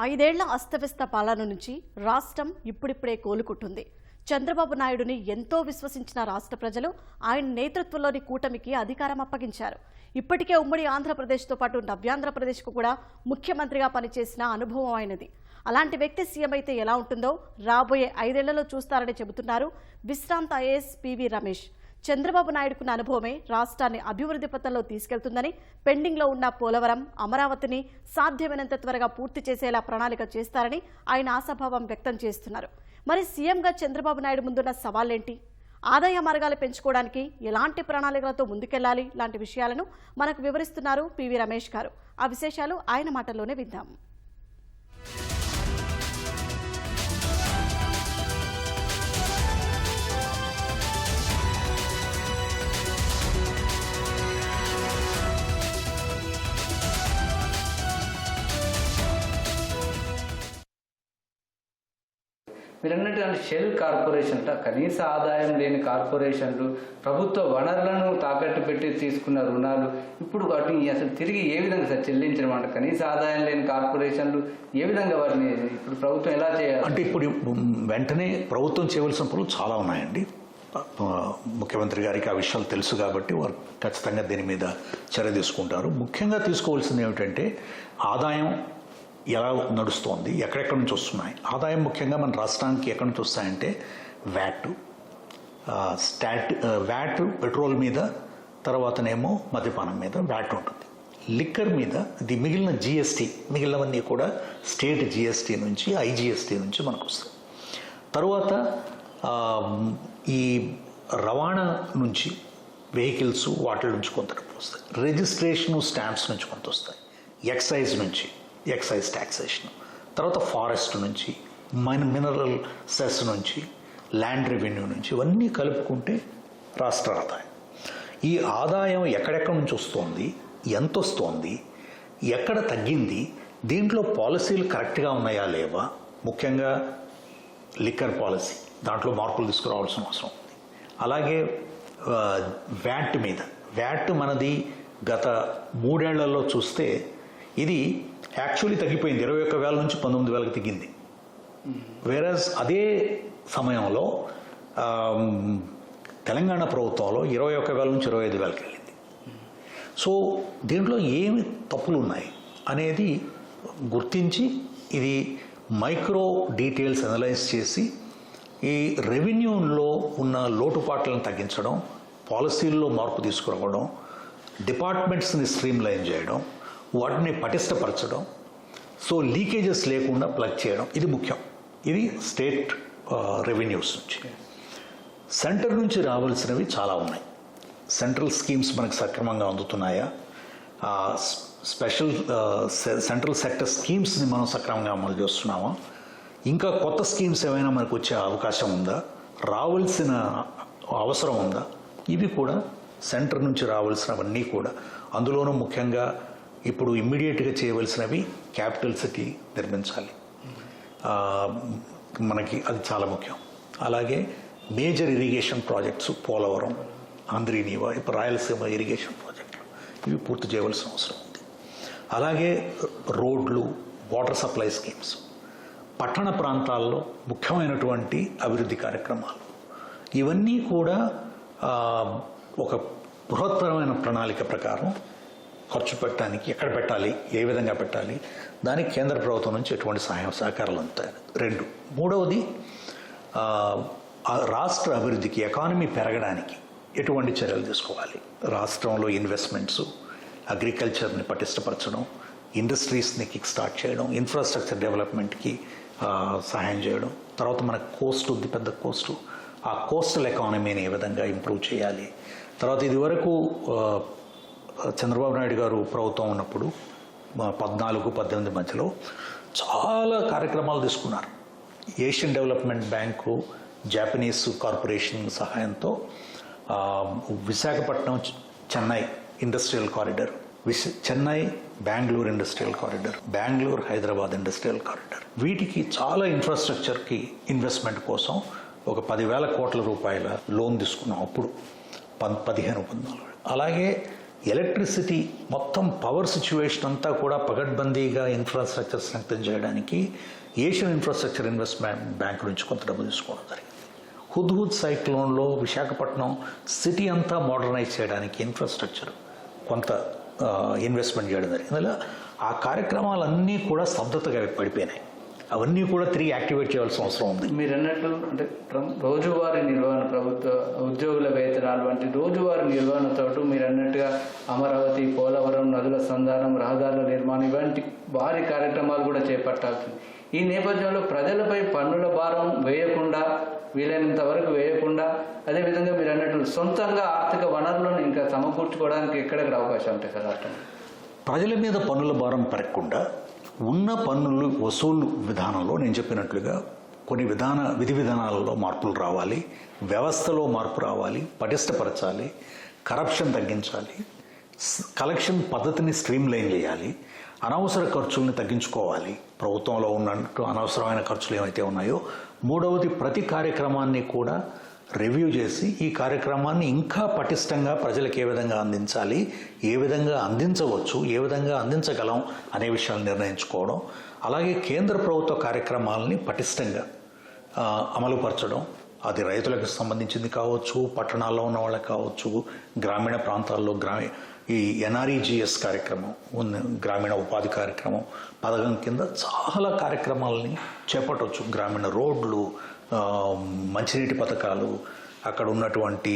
ఐదేళ్ళ అస్తవ్యస్త పాలన నుంచి రాష్ట్రం ఇప్పుడిప్పుడే కోలుకుంటుంది. చంద్రబాబు నాయుడుని ఎంతో విశ్వసించిన రాష్ట్ర ప్రజలు ఆయన నేతృత్వంలోని కూటమికి అధికారం అప్పగించారు. ఇప్పటికే ఉమ్మడి ఆంధ్రప్రదేశ్తో పాటు నవ్యాంధ్రప్రదేశ్కు కూడా ముఖ్యమంత్రిగా పనిచేసిన అనుభవం ఆయనది. అలాంటి వ్యక్తి సీఎం అయితే ఎలా ఉంటుందో రాబోయే ఐదేళ్ళలో చూస్తారని చెబుతున్నారు విశ్రాంత ఐఏఎస్ పివి రమేష్. చంద్రబాబు నాయుడుకున్న అనుభవమే రాష్ట్రాన్ని అభివృద్ధి పథంలో తీసుకెళ్తుందని పెండింగ్లో ఉన్న పోలవరం అమరావతిని సాధ్యమైనంత త్వరగా పూర్తి చేసేలా ప్రణాళిక చేస్తారని ఆయన ఆశాభావం వ్యక్తం చేస్తున్నారు. మరి సీఎంగా చంద్రబాబు నాయుడు ముందున్న సవాళ్ళేంటి ఆదాయ మార్గాలు పెంచుకోవడానికి ఎలాంటి ప్రణాళికలతో ముందుకెళ్ళాలి? లాంటి విషయాలను మనకు వివరిస్తున్నారు పివి రమేష్ గారు. ఆ విశేషాలు ఆయన మాటల్లోనే విందాం. అండ్ షెల్ కార్పొరేషన్ కనీస ఆదాయం లేని కార్పొరేషన్లు ప్రభుత్వ వనరులను తాకట్టు పెట్టి తీసుకున్న రుణాలు ఇప్పుడు వాటిని అసలు తిరిగి ఏ విధంగా సార్ చెల్లించడం అంటే కనీస ఆదాయం లేని కార్పొరేషన్లు ఏ విధంగా వాటిని ఇప్పుడు ప్రభుత్వం ఎలా చేయాలి? అంటే ఇప్పుడు వెంటనే ప్రభుత్వం చేయవలసిన పనులు చాలా ఉన్నాయండి. ముఖ్యమంత్రి గారికి ఆ విషయాలు తెలుసు కాబట్టి వారు ఖచ్చితంగా దీని మీద చర్య తీసుకుంటారు. ముఖ్యంగా తీసుకోవాల్సింది ఏమిటంటే ఆదాయం ఎలా నడుస్తోంది ఎక్కడెక్కడి నుంచి వస్తున్నాయి ఆదాయం ముఖ్యంగా మన రాష్ట్రానికి ఎక్కడి నుంచి వస్తాయంటే వ్యాట్ స్టాట్ వ్యాట్ పెట్రోల్ మీద తర్వాతనేమో మద్యపానం మీద వ్యాట్ ఉంటుంది. లిక్కర్ మీద ఇది మిగిలిన జిఎస్టీ మిగిలినవన్నీ కూడా స్టేట్ జిఎస్టీ నుంచి ఐజిఎస్టీ నుంచి మనకు వస్తాయి. తరువాత ఈ రవాణా నుంచి వెహికల్స్ వాటి నుంచి కొంత వస్తాయి. రిజిస్ట్రేషను స్టాంప్స్ నుంచి కొంత వస్తాయి. ఎక్సైజ్ నుంచి. ఎక్సైజ్ ట్యాక్సేషన్ తర్వాత ఫారెస్ట్ నుంచి మైన్ మినరల్ సెస్ నుంచి ల్యాండ్ రెవెన్యూ నుంచి ఇవన్నీ కలుపుకుంటే రాష్ట్ర ఆదాయం. ఈ ఆదాయం ఎక్కడెక్కడి నుంచి వస్తోంది? ఎంత వస్తోంది? ఎక్కడ తగ్గింది? దీంట్లో పాలసీలు కరెక్ట్గా ఉన్నాయా లేవా? ముఖ్యంగా లిక్కర్ పాలసీ. దాంట్లో మార్పులు తీసుకురావాల్సిన అవసరం ఉంది. అలాగే వ్యాట్ మీద. వ్యాట్ మనది గత మూడేళ్ళలో చూస్తే ఇది యాక్చువల్లీ తగ్గిపోయింది. ఇరవై ఒక్క వేల నుంచి పంతొమ్మిది వేలకు తగ్గింది. వేరస్ అదే సమయంలో తెలంగాణ ప్రభుత్వంలో ఇరవై ఒక్క వేల నుంచి ఇరవై ఐదు వేలకు వెళ్ళింది. సో దీంట్లో ఏమి తప్పులు ఉన్నాయి అనేది గుర్తించి ఇది మైక్రో డీటెయిల్స్ అనలైజ్ చేసి ఈ రెవెన్యూలో ఉన్న లోటుపాట్లను తగ్గించడం పాలసీల్లో మార్పు తీసుకురావడం డిపార్ట్మెంట్స్ని స్ట్రీమ్ లైన్ చేయడం వాటిని పటిష్టపరచడం సో లీకేజెస్ లేకుండా ప్లగ్ చేయడం ఇది ముఖ్యం. ఇది స్టేట్ రెవెన్యూస్ నుంచి. సెంటర్ నుంచి రావాల్సినవి చాలా ఉన్నాయి. సెంట్రల్ స్కీమ్స్ మనకు సక్రమంగా అందుతున్నాయా? స్పెషల్ సె- సెంట్రల్ సెక్టర్ స్కీమ్స్ని మనం సక్రమంగా అమలు చేస్తున్నామా? ఇంకా కొత్త స్కీమ్స్ ఏమైనా మనకు వచ్చే అవకాశం ఉందా? రావాల్సిన అవసరం ఉందా? ఇవి కూడా సెంటర్ నుంచి రావాల్సినవన్నీ కూడా. అందులోనూ ముఖ్యంగా ఇప్పుడు ఇమ్మీడియట్గా చేయవలసినవి క్యాపిటల్ సిటీ నిర్మించాలి. మనకి అది చాలా ముఖ్యం. అలాగే major irrigation projects Polavaram Handrineeva ఇప్పుడు రాయలసీమ ఇరిగేషన్ ప్రాజెక్టులు ఇవి పూర్తి చేయవలసిన అవసరం ఉంది. అలాగే రోడ్లు వాటర్ సప్లై స్కీమ్స్ పట్టణ ప్రాంతాల్లో ముఖ్యమైనటువంటి అభివృద్ధి కార్యక్రమాలు. ఇవన్నీ కూడా ఒక బృహత్తరమైన ప్రణాళిక ప్రకారం ఖర్చు పెట్టడానికి ఎక్కడ పెట్టాలి ఏ విధంగా పెట్టాలి దానికి కేంద్ర ప్రభుత్వం నుంచి ఎటువంటి సహాయం సహకారాలు అందుతాయి. రెండు. మూడవది రాష్ట్ర అభివృద్ధికి ఎకానమీ పెరగడానికి ఎటువంటి చర్యలు తీసుకోవాలి? రాష్ట్రంలో ఇన్వెస్ట్మెంట్స్ అగ్రికల్చర్ని పటిష్టపరచడం ఇండస్ట్రీస్ని కిక్ స్టార్ట్ చేయడం ఇన్ఫ్రాస్ట్రక్చర్ డెవలప్మెంట్కి సహాయం చేయడం తర్వాత మనకు కోస్ట్ ఉంది పెద్ద కోస్ట్ ఆ కోస్టల్ ఎకానమీని ఏ విధంగా ఇంప్రూవ్ చేయాలి? తర్వాత ఇదివరకు చంద్రబాబు నాయుడు గారు ప్రభుత్వం ఉన్నప్పుడు పద్నాలుగు పద్దెనిమిది మధ్యలో చాలా కార్యక్రమాలు తీసుకున్నారు. Asian development bank Japanese corporation సహాయంతో Visakhapatnam Chennai industrial corridor విశ Chennai Bengaluru industrial corridor Bengaluru Hyderabad industrial corridor. వీటికి చాలా ఇన్ఫ్రాస్ట్రక్చర్కి ఇన్వెస్ట్మెంట్ కోసం ఒక పదివేల కోట్ల రూపాయల లోన్ తీసుకున్నాం అప్పుడు పన్ పదిహేను పద్నాలుగు అలాగే ఎలక్ట్రిసిటీ మొత్తం పవర్ సిచ్యువేషన్ అంతా కూడా పగడ్బందీగా ఇన్ఫ్రాస్ట్రక్చర్ సంక్తం చేయడానికి ఏషియన్ ఇన్ఫ్రాస్ట్రక్చర్ ఇన్వెస్ట్మెంట్ బ్యాంక్ నుంచి కొంత డబ్బు తీసుకోవడం జరిగింది. హుద్హుద్ సైక్లోన్లో విశాఖపట్నం సిటీ అంతా మోడర్నైజ్ చేయడానికి ఇన్ఫ్రాస్ట్రక్చర్ కొంత ఇన్వెస్ట్మెంట్ చేయడం జరిగింది. అలా ఆ కార్యక్రమాలన్నీ కూడా స్తబ్దతగా పడిపోయినాయి. అవన్నీ కూడా తిరిగి యాక్టివేట్ చేయాల్సిన అవసరం ఉంది. మీరు అన్నట్లు అంటే రోజువారీ నిర్వహణ ప్రభుత్వ ఉద్యోగుల వేతనాలు వంటి రోజువారీ నిర్వహణతో మీరు అన్నట్టుగా అమరావతి పోలవరం నదుల సంధానం రహదారుల నిర్మాణం ఇలాంటి భారీ కార్యక్రమాలు కూడా చేపట్టాల్సింది. ఈ నేపథ్యంలో ప్రజలపై పన్నుల భారం వేయకుండా వీలైనంత వరకు వేయకుండా అదేవిధంగా మీరు అన్నట్లు సొంతంగా ఆర్థిక వనరులను ఇంకా సమకూర్చుకోవడానికి ఎక్కడెక్కడ అవకాశం ఉంటాయి సార్ ప్రజల మీద పన్నుల భారం పెరగకుండా ఉన్న పన్నులు వసూలు విధానంలో నేను చెప్పినట్లుగా కొన్ని విధాన విధి విధానాలలో మార్పులు రావాలి వ్యవస్థలో మార్పు రావాలి పటిష్టపరచాలి కరప్షన్ తగ్గించాలి కలెక్షన్ పద్ధతిని స్ట్రీమ్ లైన్ చేయాలి అనవసర ఖర్చుల్ని తగ్గించుకోవాలి ప్రభుత్వంలో ఉన్నట్టు అనవసరమైన ఖర్చులు ఏమైతే ఉన్నాయో మూడవది ప్రతి కార్యక్రమాన్ని కూడా రివ్యూ చేసి ఈ కార్యక్రమాన్ని ఇంకా పటిష్టంగా ప్రజలకు ఏ విధంగా అందించాలి ఏ విధంగా అందించవచ్చు ఏ విధంగా అందించగలం అనే విషయాలు నిర్ణయించుకోవడం అలాగే కేంద్ర ప్రభుత్వ కార్యక్రమాలని పటిష్టంగా అమలుపరచడం అది రైతులకు సంబంధించింది కావచ్చు పట్టణాల్లో ఉన్న వాళ్ళకి కావచ్చు గ్రామీణ ప్రాంతాల్లో గ్రామీ ఈ ఎన్ఆర్ఈజిఎస్ కార్యక్రమం ఉన్న గ్రామీణ ఉపాధి కార్యక్రమం పథకం కింద చాలా కార్యక్రమాలని చేపట్టవచ్చు. గ్రామీణ రోడ్లు మంచినీటి పథకాలు అక్కడ ఉన్నటువంటి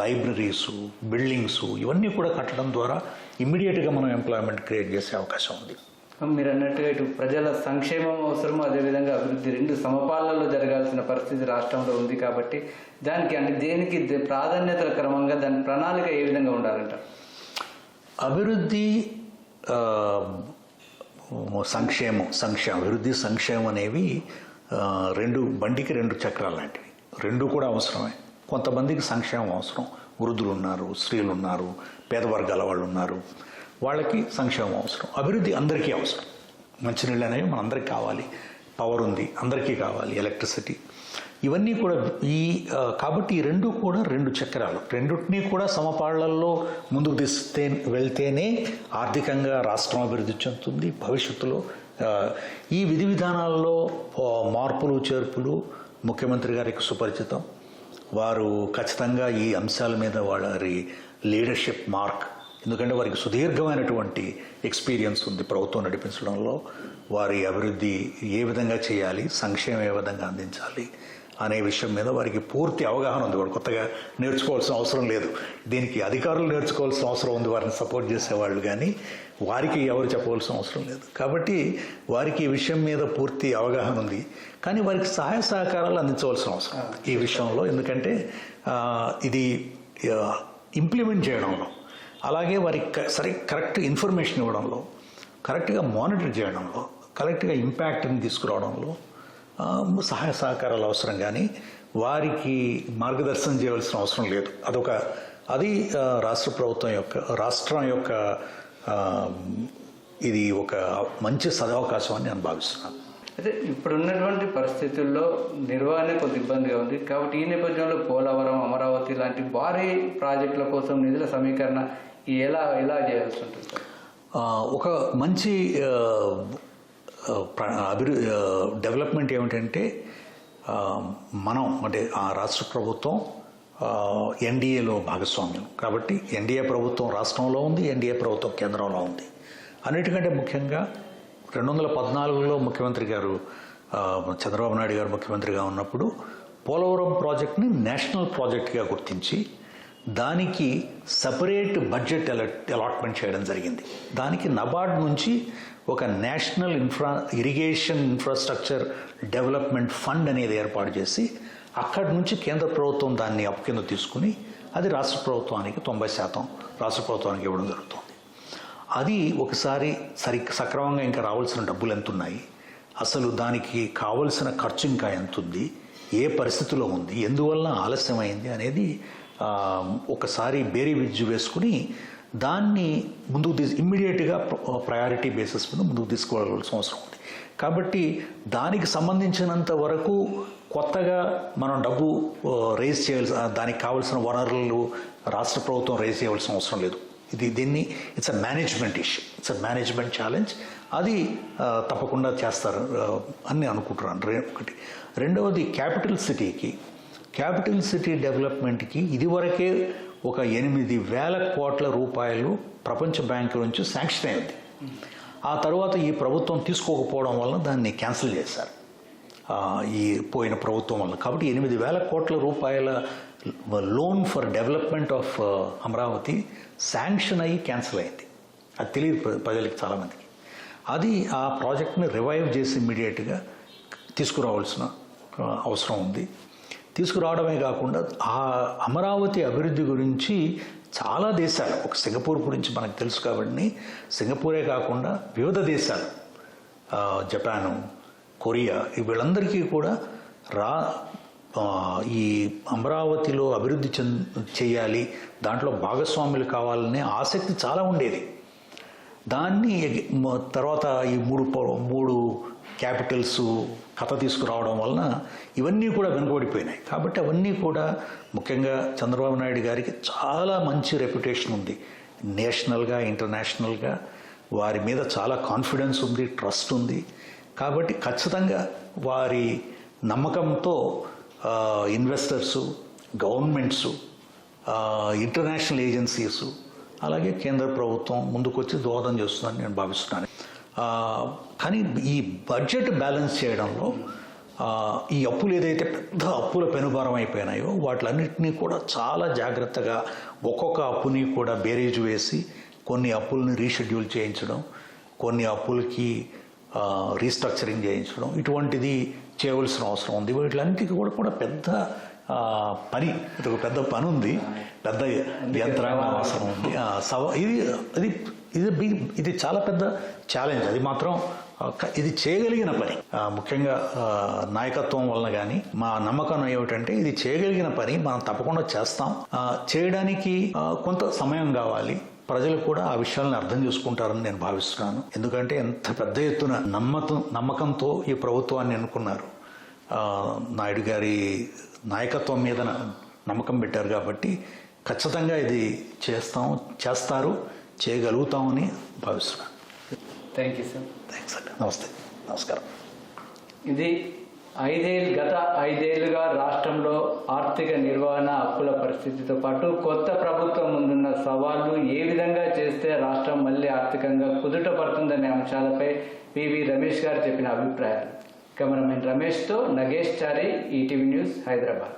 లైబ్రరీసు బిల్డింగ్స్ ఇవన్నీ కూడా కట్టడం ద్వారా ఇమ్మీడియట్గా మనం ఎంప్లాయ్మెంట్ క్రియేట్ చేసే అవకాశం ఉంది. మీరు అన్నట్టుగా ఇటు ప్రజల సంక్షేమం అవసరం అదేవిధంగా అభివృద్ధి రెండు సమపాలలో జరగాల్సిన పరిస్థితి రాష్ట్రంలో ఉంది కాబట్టి దానికి అంటే దేనికి ప్రాధాన్యతల క్రమంగా దాని ప్రణాళిక ఏ విధంగా ఉండాలంట? అభివృద్ధి సంక్షేమం సంక్షేమం అభివృద్ధి సంక్షేమం అనేవి రెండు బండికి రెండు చక్రాలు లాంటివి. రెండు కూడా అవసరమే. కొంతమందికి సంక్షేమం అవసరం. వృద్ధులు ఉన్నారు స్త్రీలు ఉన్నారు పేద వర్గాల వాళ్ళు ఉన్నారు వాళ్ళకి సంక్షేమం అవసరం. అభివృద్ధి అందరికీ అవసరం. మంచినీళ్ళు అనేవి మనందరికీ కావాలి. పవర్ ఉంది అందరికీ కావాలి. ఎలక్ట్రిసిటీ ఇవన్నీ కూడా ఈ కాబట్టి ఈ రెండు కూడా రెండు చక్రాలు. రెండింటినీ కూడా సమపాళ్ళలో ముందుకు తీస్తే వెళ్తేనే ఆర్థికంగా రాష్ట్రం అభివృద్ధి చెందుతుంది. భవిష్యత్తులో ఈ విధి విధానాల్లో మార్పులు చేర్పులు ముఖ్యమంత్రి గారికి సుపరిచితం. వారు ఖచ్చితంగా ఈ అంశాల మీద వారి లీడర్షిప్ మార్క్ ఎందుకంటే వారికి సుదీర్ఘమైనటువంటి ఎక్స్పీరియన్స్ ఉంది ప్రభుత్వం నడిపించడంలో. వారి అభివృద్ధి ఏ విధంగా చేయాలి సంక్షేమం ఏ విధంగా అందించాలి అనే విషయం మీద వారికి పూర్తి అవగాహన ఉంది. వాడు కొత్తగా నేర్చుకోవాల్సిన అవసరం లేదు. దీనికి అధికారులు నేర్చుకోవాల్సిన అవసరం ఉంది. వారిని సపోర్ట్ చేసేవాళ్ళు కానీ వారికి ఎవరు చెప్పవలసిన అవసరం లేదు. కాబట్టి వారికి ఈ విషయం మీద పూర్తి అవగాహన ఉంది. కానీ వారికి సహాయ సహకారాలు అందించవలసిన అవసరం ఈ విషయంలో. ఎందుకంటే ఇది ఇంప్లిమెంట్ చేయడంలో అలాగే వారికి క- సరి కరెక్ట్ ఇన్ఫర్మేషన్ ఇవ్వడంలో కరెక్ట్గా మానిటర్ చేయడంలో కరెక్ట్గా ఇంపాక్ట్ని తీసుకురావడంలో సహాయ సహకారాలు అవసరం కానీ వారికి మార్గదర్శనం చేయవలసిన అవసరం లేదు. అదొక అది రాష్ట్ర ప్రభుత్వం యొక్క రాష్ట్రం యొక్క ఇది ఒక మంచి సదవకాశం అని నేను భావిస్తున్నాను. అయితే ఇప్పుడు ఉన్నటువంటి పరిస్థితుల్లో నిర్వహణ కొంత ఇబ్బందిగా ఉంది. కాబట్టి ఈ నేపథ్యంలో పోలవరం అమరావతి లాంటి భారీ ప్రాజెక్టుల కోసం నిధుల సమీకరణ ఎలా ఎలా చేయాల్సి ఉంటుంది? ఒక మంచి అభివృ డెవలప్మెంట్ ఏమిటంటే మనం అంటే ఆ రాష్ట్ర ప్రభుత్వం ఎన్డీఏలో భాగస్వామ్యం. కాబట్టి ఎన్డీఏ ప్రభుత్వం రాష్ట్రంలో ఉంది ఎన్డీఏ ప్రభుత్వం కేంద్రంలో ఉంది. అన్నిటికంటే ముఖ్యంగా రెండు వందల పద్నాలుగులో ముఖ్యమంత్రి గారు చంద్రబాబు నాయుడు గారు ముఖ్యమంత్రిగా ఉన్నప్పుడు పోలవరం ప్రాజెక్ట్ని నేషనల్ ప్రాజెక్ట్గా గుర్తించి దానికి సపరేట్ బడ్జెట్ అలాట్మెంట్ చేయడం జరిగింది. దానికి నబార్డ్ నుంచి ఒక national infra irrigation infrastructure development fund అనేది ఏర్పాటు చేసి అక్కడి నుంచి కేంద్ర ప్రభుత్వం దాన్ని అప్పు కింద తీసుకుని అది రాష్ట్ర ప్రభుత్వానికి తొంభై శాతం రాష్ట్ర ప్రభుత్వానికి ఇవ్వడం జరుగుతుంది. అది ఒకసారి సరి సక్రమంగా ఇంకా రావాల్సిన డబ్బులు ఎంత ఉన్నాయి అసలు దానికి కావలసిన ఖర్చు ఇంకా ఎంత ఉంది ఏ పరిస్థితిలో ఉంది? ఎందువల్ల ఆలస్యమైంది? అనేది ఒకసారి బేరీ విజ్జు వేసుకుని దాన్ని ముందుకు తీసు ఇమ్మీడియట్గా ప్రయారిటీ బేసిస్ మీద ముందుకు తీసుకోవాల్సిన అవసరం ఉంది. కాబట్టి దానికి సంబంధించినంత వరకు కొత్తగా మనం డబ్బు రేజ్ చేయాల్సిన దానికి కావాల్సిన వనరులు రాష్ట్ర ప్రభుత్వం రేజ్ చేయవలసిన అవసరం లేదు. ఇది దీన్ని it's a management issue it's a management challenge అది తప్పకుండా చేస్తారు అని అనుకుంటున్నాను. రే ఒకటి. రెండవది క్యాపిటల్ సిటీకి క్యాపిటల్ సిటీ డెవలప్మెంట్కి ఇదివరకే ఒక ఎనిమిది వేల కోట్ల రూపాయలు ప్రపంచ బ్యాంకు నుంచి శాంక్షన్ అయింది. ఆ తర్వాత ఈ ప్రభుత్వం తీసుకోకపోవడం వలన దాన్ని క్యాన్సిల్ చేశారు. ఈ పోయిన ప్రభుత్వం వల్ల కాబట్టి ఎనిమిది వేల కోట్ల రూపాయల loan for development of Amaravati sanction అయ్యి క్యాన్సిల్ అయింది. అది తెలియదు ప్ర- ప్రజలకు చాలామందికి. అది ఆ ప్రాజెక్ట్ని రివైవ్ చేసి ఇమ్మీడియట్గా తీసుకురావాల్సిన అవసరం ఉంది. తీసుకురావడమే కాకుండా ఆ అమరావతి అభివృద్ధి గురించి చాలా దేశాలు ఒక సింగపూర్ గురించి మనకు తెలుసు కాబట్టి సింగపూరే కాకుండా వివిధ దేశాలు జపాను కొరియా వీళ్ళందరికీ కూడా రా ఈ అమరావతిలో అభివృద్ధి చేయాలి దాంట్లో భాగస్వాములు కావాలనే ఆసక్తి చాలా ఉండేది. దాన్ని తర్వాత ఈ మూడు మూడు క్యాపిటల్స్ కథ తీసుకురావడం వలన ఇవన్నీ కూడా వెనుకబడిపోయినాయి. కాబట్టి అవన్నీ కూడా ముఖ్యంగా చంద్రబాబు నాయుడు గారికి చాలా మంచి రెప్యుటేషన్ ఉంది. నేషనల్గా ఇంటర్నేషనల్గా వారి మీద చాలా కాన్ఫిడెన్స్ ఉంది ట్రస్ట్ ఉంది. కాబట్టి ఖచ్చితంగా వారి నమ్మకంతో ఇన్వెస్టర్సు గవర్నమెంట్సు ఇంటర్నేషనల్ ఏజెన్సీసు అలాగే కేంద్ర ప్రభుత్వం ముందుకొచ్చి దోహదం చేస్తుందని నేను భావిస్తున్నాను. కానీ ఈ బడ్జెట్ బ్యాలెన్స్ చేయడంలో ఈ అప్పులు ఏదైతే పెద్ద అప్పుల పెనుభారం అయిపోయినాయో వాటిలన్నింటినీ కూడా చాలా జాగ్రత్తగా ఒక్కొక్క అప్పుని కూడా బేరీజు వేసి కొన్ని అప్పుల్ని రీషెడ్యూల్ చేయించడం కొన్ని అప్పులకి రీస్ట్రక్చరింగ్ చేయించడం ఇటువంటిది చేయవలసిన అవసరం ఉంది. వీటిలన్నిటికీ కూడా కూడా పెద్ద పని ఇది ఒక పెద్ద పని ఉంది పెద్ద యంత్రాంగం అవసరం ఉంది. ఇది ఇది ఇది బి- ఇది చాలా పెద్ద ఛాలెంజ్ అది మాత్రం ఇది చేయగలిగిన పని. ముఖ్యంగా నాయకత్వం వలన కానీ మా నమ్మకం ఏమిటంటే ఇది చేయగలిగిన పని మనం తప్పకుండా చేస్తాం. చేయడానికి కొంత సమయం కావాలి. ప్రజలు కూడా ఆ విషయాలను అర్థం చేసుకుంటారని నేను భావిస్తున్నాను. ఎందుకంటే ఎంత పెద్ద ఎత్తున నమ్మకం నమ్మకంతో ఈ ప్రభుత్వాన్ని ఎన్నుకున్నారు. నాయుడు గారి నాయకత్వం మీద నమ్మకం పెట్టారు కాబట్టి ఖచ్చితంగా ఇది చేస్తాం చేస్తారు. చేయగలుగుతామని భావిస్తున్నాను థ్యాంక్ యూ సార్ థ్యాంక్స్ అండి నమస్తే. నమస్కారం. ఇది ఐదేళ్ళు గత ఐదేళ్ళుగా రాష్ట్రంలో ఆర్థిక నిర్వహణ అప్పుల పరిస్థితితో పాటు కొత్త ప్రభుత్వం ముందున్న సవాళ్ళు ఏ విధంగా చేస్తే రాష్ట్రం మళ్ళీ ఆర్థికంగా కుదుట పడుతుందనే అంశాలపై పివి రమేష్ గారు చెప్పిన అభిప్రాయాలు. కెమెరామెన్ రమేష్తో నగేష్ చారి ఈటీవీ న్యూస్ హైదరాబాద్.